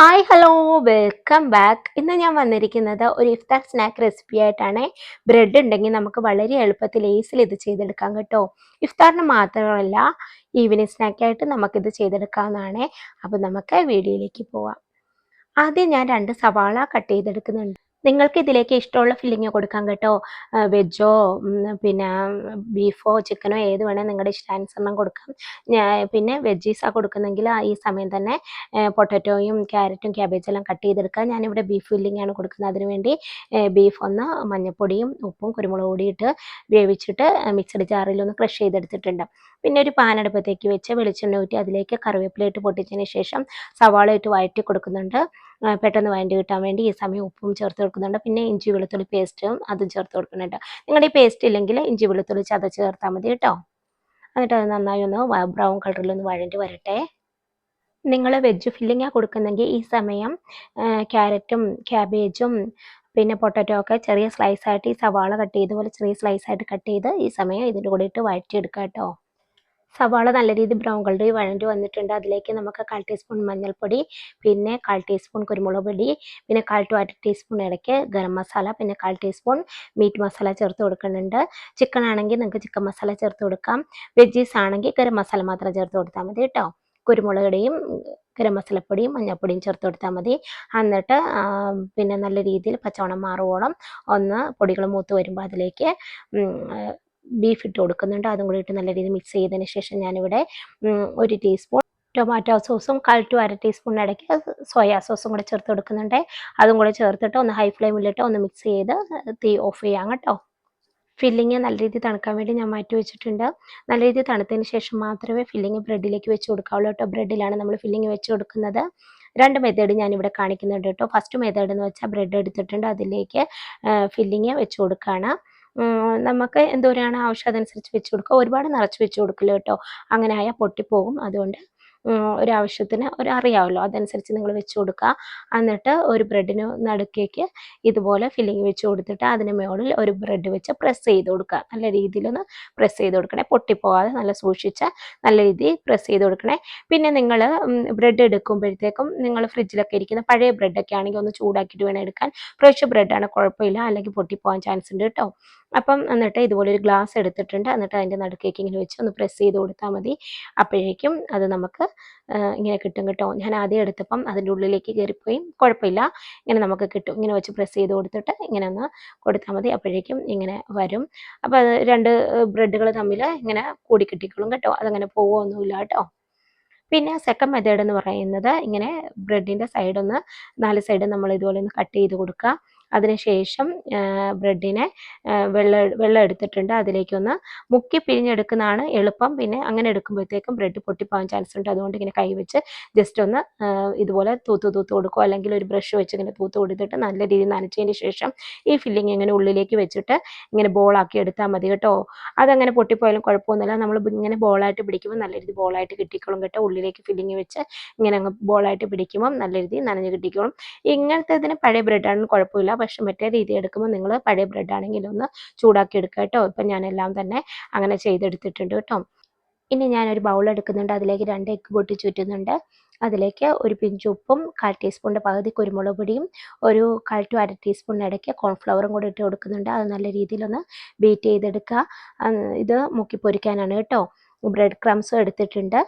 Hi hello welcome back ഇന്ന് ഞാൻ വന്നിരിക്കുന്നത് ഒരു ഇഫ്താർ സ്നാക്ക് റെസിപ്പി ആയിട്ടാണ്. ബ്രെഡ് ഉണ്ടെങ്കിൽ നമുക്ക് വളരെ എളുപ്പത്തിൽ ഈസിൽ ഇത് ചെയ്തെടുക്കാം കേട്ടോ. ഇഫ്താറിന് മാത്രമല്ല ഈവനിങ് സ്നാക്കായിട്ട് നമുക്കിത് ചെയ്തെടുക്കാവുന്നതാണ്. അപ്പോൾ നമുക്ക് വീഡിയോയിലേക്ക് പോവാം. ആദ്യം ഞാൻ രണ്ട് സവാള കട്ട് ചെയ്തെടുക്കുന്നുണ്ട്. നിങ്ങൾക്ക് ഇതിലേക്ക് ഇഷ്ടമുള്ള ഫില്ലിങ് കൊടുക്കാം കേട്ടോ. വെജോ പിന്നെ ബീഫോ ചിക്കനോ ഏത് വേണേൽ നിങ്ങളുടെ ഇഷ്ടാനുസരണം കൊടുക്കാം. പിന്നെ വെജീസാണ് കൊടുക്കുന്നെങ്കിൽ ഈ സമയം തന്നെ പൊട്ടറ്റോയും ക്യാരറ്റും ക്യാബേജെല്ലാം കട്ട് ചെയ്തെടുക്കുക. ഞാനിവിടെ ബീഫ് ഫില്ലിംഗ് ആണ് കൊടുക്കുന്നത്. അതിന് വേണ്ടി ബീഫ് ഒന്ന് മഞ്ഞൾപ്പൊടിയും ഉപ്പും കുരുമുളക് പൊടി ഇട്ട് വേവിച്ചിട്ട് മിക്സഡ് ജാറിൽ ഒന്ന് ക്രഷ് ചെയ്തെടുത്തിട്ടുണ്ട്. പിന്നെ ഒരു പാനടുപ്പത്തേക്ക് വെച്ച് വെളിച്ചെണ്ണ ഊറ്റി അതിലേക്ക് കറിവേപ്പില ഇട്ട് പൊട്ടിച്ചതിന് ശേഷം സവാള ഇട്ട് വഴറ്റി കൊടുക്കുന്നുണ്ട്. പെട്ടെന്ന് വഴണ്ടി കിട്ടാൻ വേണ്ടി ഈ സമയം ഉപ്പും ചേർത്ത് കൊടുക്കുന്നുണ്ട്. പിന്നെ ഇഞ്ചി വെളുത്തുള്ളി പേസ്റ്റും അതും ചേർത്ത് കൊടുക്കുന്നുണ്ട്. നിങ്ങളുടെ ഈ പേസ്റ്റ് ഇല്ലെങ്കിൽ ഇഞ്ചി വെളുത്തുള്ളി ചതച്ച് ചേർത്താൽ മതി കേട്ടോ. എന്നിട്ട് അത് നന്നായി ഒന്ന് ബ്രൗൺ കളറിൽ ഒന്ന് വഴണ്ടി വരട്ടെ. നിങ്ങൾ വെജ് ഫില്ലിങ്ങാണ് കൊടുക്കുന്നെങ്കിൽ ഈ സമയം ക്യാരറ്റും ക്യാബേജും പിന്നെ പൊട്ടറ്റോ ഒക്കെ ചെറിയ സ്ലൈസ് ആയിട്ട് ഈ സവാള കട്ട് ചെയ്ത് പോലെ ചെറിയ സ്ലൈസ് ആയിട്ട് കട്ട് ചെയ്ത് ഈ സമയം ഇതിന്റെ കൂടെ ഇട്ട് വഴറ്റിയെടുക്കാം കേട്ടോ. സവാള നല്ല രീതിയിൽ ബ്രൗൺ കളറിൽ വഴണ്ടി വന്നിട്ടുണ്ട്. അതിലേക്ക് നമുക്ക് കാൽ ടീസ്പൂൺ മഞ്ഞൾപ്പൊടി പിന്നെ കാൽ ടീസ്പൂൺ കുരുമുളക് പൊടി പിന്നെ കാൽ ടു അര ടീസ്പൂൺ ഇടയ്ക്ക് ഗരം മസാല പിന്നെ കാൽ ടീസ്പൂൺ മീറ്റ് മസാല ചേർത്ത് കൊടുക്കുന്നുണ്ട്. ചിക്കൻ ആണെങ്കിൽ നിങ്ങൾക്ക് ചിക്കൻ മസാല ചേർത്ത് കൊടുക്കാം. വെജീസ് ആണെങ്കിൽ ഗരം മസാല മാത്രം ചേർത്ത് കൊടുത്താൽ മതി കേട്ടോ. കുരുമുളകുടെയും ഗരം മസാലപ്പൊടിയും മഞ്ഞൾപ്പൊടിയും ചേർത്ത് കൊടുത്താൽ മതി. എന്നിട്ട് പിന്നെ നല്ല രീതിയിൽ പച്ചവണം മാറുവോളം ഒന്ന് പൊടികൾ മൂത്ത് വരുമ്പോൾ അതിലേക്ക് ബീഫ് ഇട്ട് കൊടുക്കുന്നുണ്ട്. അതും കൂടി ഇട്ട് നല്ല രീതിയിൽ മിക്സ് ചെയ്തതിന് ശേഷം ഞാനിവിടെ ഒരു ടീസ്പൂൺ ടൊമാറ്റോ സോസും കാൽ ടു അര ടീസ്പൂൺ ഇടയ്ക്ക് സോയാ സോസും കൂടെ ചേർത്ത് കൊടുക്കുന്നുണ്ട്. അതും കൂടെ ചേർത്തിട്ട് ഒന്ന് ഹൈ ഫ്ലെയിമിലിട്ട് ഒന്ന് മിക്സ് ചെയ്ത് തീ ഓഫ് ചെയ്യാം കേട്ടോ. ഫില്ലിങ് നല്ല രീതിയിൽ തണുക്കാൻ വേണ്ടി ഞാൻ മാറ്റി വെച്ചിട്ടുണ്ട്. നല്ല രീതിയിൽ തണുത്തതിന് ശേഷം മാത്രമേ ഫില്ലിങ് ബ്രെഡിലേക്ക് വെച്ച് കൊടുക്കാവുള്ളൂ കേട്ടോ. ബ്രെഡിലാണ് നമ്മൾ ഫില്ലിങ് വെച്ച് കൊടുക്കുന്നത്. രണ്ട് മെത്തേഡ് ഞാനിവിടെ കാണിക്കുന്നുണ്ട് കേട്ടോ. ഫസ്റ്റ് മെത്തേഡ് എന്ന് വെച്ചാൽ ബ്രെഡ് എടുത്തിട്ടുണ്ട്. അതിലേക്ക് ഫില്ലിങ് വെച്ച് കൊടുക്കുകയാണ്. നമുക്ക് എന്തോരാണ് ആവശ്യം അതനുസരിച്ച് വെച്ച് കൊടുക്കുക. ഒരുപാട് നിറച്ച് വെച്ച് കൊടുക്കില്ല കേട്ടോ. അങ്ങനെ ആയാൽ പൊട്ടിപ്പോകും. അതുകൊണ്ട് ഒരാവശ്യത്തിന് ഒരു അറിയാമല്ലോ അതനുസരിച്ച് നിങ്ങൾ വെച്ച് കൊടുക്കുക. എന്നിട്ട് ഒരു ബ്രെഡിന് നടുക്കേക്ക് ഇതുപോലെ ഫില്ലിങ് വെച്ച് കൊടുത്തിട്ട് അതിന് മുകളിൽ ഒരു ബ്രെഡ് വെച്ച് പ്രസ് ചെയ്ത് കൊടുക്കുക. നല്ല രീതിയിലൊന്ന് പ്രസ് ചെയ്ത് കൊടുക്കണേ. പൊട്ടിപ്പോകാതെ നല്ല സൂക്ഷിച്ച് നല്ല രീതിയിൽ പ്രസ് ചെയ്ത് കൊടുക്കണേ. പിന്നെ നിങ്ങൾ ബ്രെഡ് എടുക്കുമ്പോഴത്തേക്കും നിങ്ങൾ ഫ്രിഡ്ജിലൊക്കെ ഇരിക്കുന്ന പഴയ ബ്രെഡൊക്കെ ആണെങ്കിൽ ഒന്ന് ചൂടാക്കിയിട്ട് വേണം എടുക്കാൻ. ഫ്രഷ് ബ്രെഡാണ് കുഴപ്പമില്ല. അല്ലെങ്കിൽ പൊട്ടിപ്പോകാൻ ചാൻസ് ഉണ്ട് കേട്ടോ. അപ്പം എന്നിട്ട് ഇതുപോലെ ഒരു ഗ്ലാസ് എടുത്തിട്ടുണ്ട്. എന്നിട്ട് അതിന്റെ നടുക്കേക്ക് ഇങ്ങനെ വെച്ച് ഒന്ന് പ്രസ് ചെയ്ത് കൊടുത്താൽ മതി. അപ്പോഴേക്കും അത് നമുക്ക് ഇങ്ങനെ കിട്ടും കേട്ടോ. ഞാൻ ആദ്യം എടുത്തപ്പം അതിന്റെ ഉള്ളിലേക്ക് കയറിപ്പോയി. കുഴപ്പമില്ല. ഇങ്ങനെ നമുക്ക് കിട്ടും. ഇങ്ങനെ വെച്ച് പ്രസ് ചെയ്ത് കൊടുത്തിട്ട് ഇങ്ങനെ ഒന്ന് കൊടുത്താൽ മതി. അപ്പോഴേക്കും ഇങ്ങനെ വരും. അപ്പോൾ അത് രണ്ട് ബ്രെഡുകൾ തമ്മിൽ ഇങ്ങനെ കൂടി കിട്ടിക്കോളും കേട്ടോ. അതങ്ങനെ പോവുമൊന്നുമില്ല കേട്ടോ. പിന്നെ സെക്കൻഡ് മെത്തേഡ് എന്ന് പറയുന്നത് ഇങ്ങനെ ബ്രെഡിന്റെ സൈഡൊന്ന് നാല് സൈഡ് നമ്മൾ ഇതുപോലെ ഒന്ന് കട്ട് ചെയ്ത് കൊടുക്കുക. അതിനുശേഷം ബ്രെഡിനെ വെള്ളം വെള്ളം എടുത്തിട്ടുണ്ട്. അതിലേക്കൊന്ന് മുക്കി പിഴിഞ്ഞെടുക്കുന്നതാണ് എളുപ്പം. പിന്നെ അങ്ങനെ എടുക്കുമ്പോഴത്തേക്കും ബ്രെഡ് പൊട്ടിപ്പോകാൻ ചാൻസ് ഉണ്ട്. അതുകൊണ്ട് ഇങ്ങനെ കൈവച്ച് ജസ്റ്റ് ഒന്ന് ഇതുപോലെ തൂത്ത് തൂത്ത് കൊടുക്കുക. അല്ലെങ്കിൽ ഒരു ബ്രഷ് വെച്ച് ഇങ്ങനെ തൂത്ത് കൊടുത്തിട്ട് നല്ല രീതിയിൽ നനച്ചതിന് ശേഷം ഈ ഫില്ലിങ് ഇങ്ങനെ ഉള്ളിലേക്ക് വെച്ചിട്ട് ഇങ്ങനെ ബോളാക്കി എടുത്താൽ മതി കേട്ടോ. അതങ്ങനെ പൊട്ടിപ്പോയാലും കുഴപ്പമൊന്നുമില്ല. നമ്മൾ ഇങ്ങനെ ബോളായിട്ട് പിടിക്കുമ്പോൾ നല്ല രീതിയിൽ ബോളായിട്ട് കിട്ടിക്കോളും കേട്ടോ. ഉള്ളിലേക്ക് ഫില്ലിങ് വെച്ച് ഇങ്ങനെ അങ്ങ് ബോളായിട്ട് പിടിക്കുമ്പോൾ നല്ല രീതിയിൽ നനഞ്ഞ് കിട്ടിക്കോളും. ഇങ്ങനത്തെ ഇതിന് പഴയ ബ്രെഡാണെങ്കിലും കുഴപ്പമില്ല. പക്ഷെ മറ്റേ രീതി എടുക്കുമ്പോൾ നിങ്ങൾ പഴയ ബ്രെഡ് ആണെങ്കിൽ ഒന്ന് ചൂടാക്കി എടുക്കുക കേട്ടോ. ഇപ്പം ഞാനെല്ലാം തന്നെ അങ്ങനെ ചെയ്തെടുത്തിട്ടുണ്ട് കേട്ടോ. ഇനി ഞാനൊരു ബൗൾ എടുക്കുന്നുണ്ട്. അതിലേക്ക് രണ്ട് എഗ്ഗ് പൊട്ടി ചുറ്റുന്നുണ്ട്. അതിലേക്ക് ഒരു പിഞ്ച് ഉപ്പും കാൽ ടീസ്പൂണിന്റെ പകുതി കുരുമുളക് പൊടിയും ഒരു കാൽ ടു അര ടീസ്പൂണിന് ഇടയ്ക്ക് കോൺഫ്ലവറും കൂടി ഇട്ട് കൊടുക്കുന്നുണ്ട്. അത് നല്ല രീതിയിലൊന്ന് ബീറ്റ് ചെയ്തെടുക്കുക. ഇത് മുക്കി പൊരിക്കാനാണ് കേട്ടോ. ബ്രെഡ് ക്രംസും എടുത്തിട്ടുണ്ട്.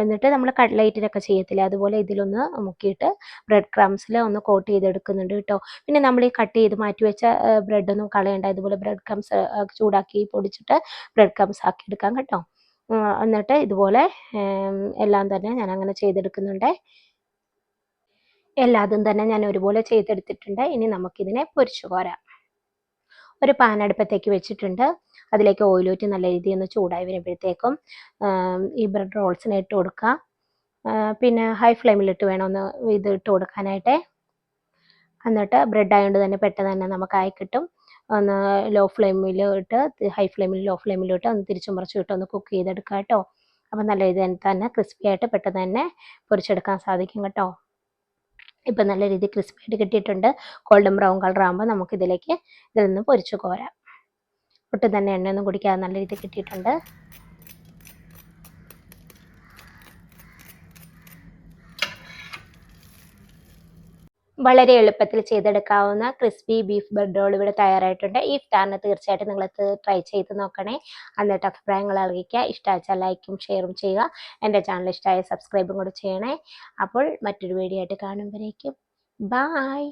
എന്നിട്ട് നമ്മൾ കട്ട്ലൈറ്റിനൊക്കെ ചെയ്യത്തില്ലേ? അതുപോലെ ഇതിലൊന്ന് മുക്കിയിട്ട് ബ്രെഡ് ക്രംസിൽ ഒന്ന് കോട്ട് ചെയ്തെടുക്കുന്നുണ്ട് കേട്ടോ. പിന്നെ നമ്മൾ ഈ കട്ട് ചെയ്ത് മാറ്റി വെച്ച ബ്രെഡൊന്നും കളയണ്ട. ഇതുപോലെ ബ്രെഡ് ക്രംസ് ചൂടാക്കി പൊടിച്ചിട്ട് ബ്രെഡ് ക്രംസ് ആക്കി എടുക്കാം കേട്ടോ. എന്നിട്ട് ഇതുപോലെ എല്ലാം തന്നെ ഞാൻ അങ്ങനെ ചെയ്തെടുക്കുന്നുണ്ട്. എല്ലാതും തന്നെ ഞാൻ ഒരുപോലെ ചെയ്തെടുത്തിട്ടുണ്ട്. ഇനി നമുക്കിതിനെ പൊരിച്ചു കോരാം. ഒരു പാൻ അടുപ്പത്തേക്ക് വെച്ചിട്ടുണ്ട്. അതിലേക്ക് ഓയിൽ ഊറ്റി നല്ല രീതിയിൽ ഒന്ന് ചൂടായി വരുമ്പോഴത്തേക്കും ഈ ബ്രെഡ് റോൾസിനെ ഇട്ട് കൊടുക്കുക. പിന്നെ ഹൈ ഫ്ലെയിമിലിട്ട് വേണം ഒന്ന് ഇത് ഇട്ട് കൊടുക്കാനായിട്ട്. എന്നിട്ട് ബ്രെഡ് ആയതുകൊണ്ട് തന്നെ പെട്ടെന്ന് തന്നെ നമുക്കായി കിട്ടും. ഒന്ന് ലോ ഫ്ലെയിമിൽ ഇട്ട് ഹൈ ഫ്ലെയിമിൽ ലോ ഫ്ലെയിമിൽ ഇട്ട് ഒന്ന് തിരിച്ചും മറിച്ചും ഇട്ട് ഒന്ന് കുക്ക് ചെയ്തെടുക്കുക കേട്ടോ. അപ്പം നല്ല രീതിയിൽ തന്നെ ക്രിസ്പി ആയിട്ട് പെട്ടെന്ന് തന്നെ പൊരിച്ചെടുക്കാൻ സാധിക്കും കേട്ടോ. ഇപ്പം നല്ല രീതിയിൽ ക്രിസ്പി ആയിട്ട് കിട്ടിയിട്ടുണ്ട്. ഗോൾഡൻ ബ്രൗൺ കളർ ആകുമ്പോൾ നമുക്കിതിലേക്ക് ഇതിൽ നിന്ന് പൊരിച്ച് കോരാം. ഒട്ടും തന്നെ എണ്ണയൊന്നും കുടിക്കാതെ നല്ല രീതിയിൽ കിട്ടിയിട്ടുണ്ട്. വളരെ എളുപ്പത്തിൽ ചെയ്തെടുക്കാവുന്ന ക്രിസ്പി ബീഫ് ബ്രെഡ് റോൾ ഇവിടെ തയ്യാറായിട്ടുണ്ട്. ഈ ഇഫ്താറിന് തീർച്ചയായിട്ടും നിങ്ങളത് ട്രൈ ചെയ്ത് നോക്കണേ. എന്നിട്ട് അഭിപ്രായങ്ങൾ അറിയിക്കുക ഇഷ്ടമാച്ചാൽ ലൈക്കും ഷെയറും ചെയ്യുക. എന്റെ ചാനൽ ഇഷ്ടമായ സബ്സ്ക്രൈബും കൂടെ ചെയ്യണേ. അപ്പോൾ മറ്റൊരു വീഡിയോ ആയിട്ട് കാണുമ്പോഴേക്കും. ബായ്